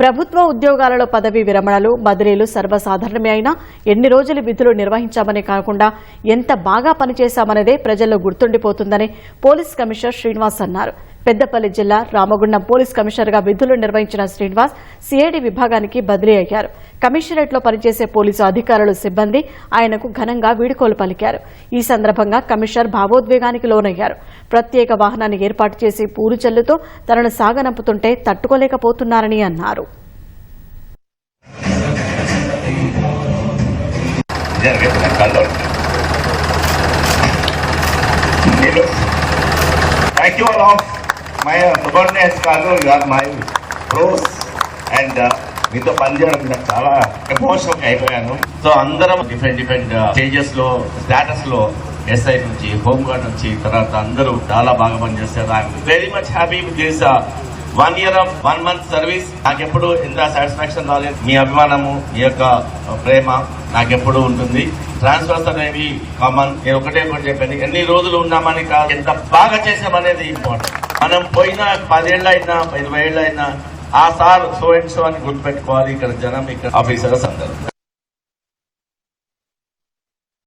ప్రభుత్వ ఉద్యోగాలలో పదవీ విరమణలు బదిలీలు సర్వసాధారణమే అయినా ఎన్ని రోజులు విధులు నిర్వహించామనే కాకుండా ఎంత బాగా పనిచేశామనేదే ప్రజల్లో గుర్తుండిపోతుందని పోలీస్ కమిషనర్ శ్రీనివాస్ అన్నారు. పెద్దపల్లి జిల్లా రామగుండం పోలీస్ కమిషనర్గా విధులు నిర్వహించిన శ్రీనివాస్ సిఐడి విభాగానికి బదిలీ అయ్యారు. కమిషనరేట్లో పనిచేసే పోలీసు అధికారులు సిబ్బంది ఆయనకు ఘనంగా వీడుకోలు పలికారు. ఈ సందర్భంగా కమిషనర్ భావోద్వేగానికి లోనయ్యారు. ప్రత్యేక వాహనాన్ని ఏర్పాటు చేసి పూలు చల్లుతూ తనను సాగనంపుతుంటే తట్టుకోలేకపోతున్నారని అన్నారు. జరిగే కల్లో మై సుబర్నేట్స్ కాదు ఆర్ మై బ్రోస్ అండ్ మీతో పనిచేయడం నాకు చాలా ఎమోషనల్ అయిపోయాను. సో అందరం డిఫరెంట్ డిఫరెంట్ స్టేజెస్లో స్టాటస్లో ఎస్ఐ నుంచి హోమ్ గార్డ్ నుంచి తర్వాత అందరూ చాలా బాగా పనిచేస్తారు. I'm very much happy with this one year of one month service నాకెప్పుడు ఎంత సాటిస్ఫాక్షన్ రాలేదు. మీ అభిమానము మీ యొక్క uh, ప్రేమ నాకెప్పుడు ఉంటుంది. ట్రాన్స్ఫర్స్ అనేవి కామన్ నేను ఒకటే ఒకటి చెప్పాను. ఎన్ని రోజులు ఉన్నామని కాదు ఎంత బాగా చేసామనేది ఇంపార్టెంట్ మనం పోయినా పదేళ్ళు అయినా ఇరవై ఏళ్ళు అయినా ఆ సార్ సో అండ్ సో అని గుర్తుపెట్టుకోవాలి. ఇక్కడ జనం ఇక్కడ ఆఫీసర్స్ అందరూ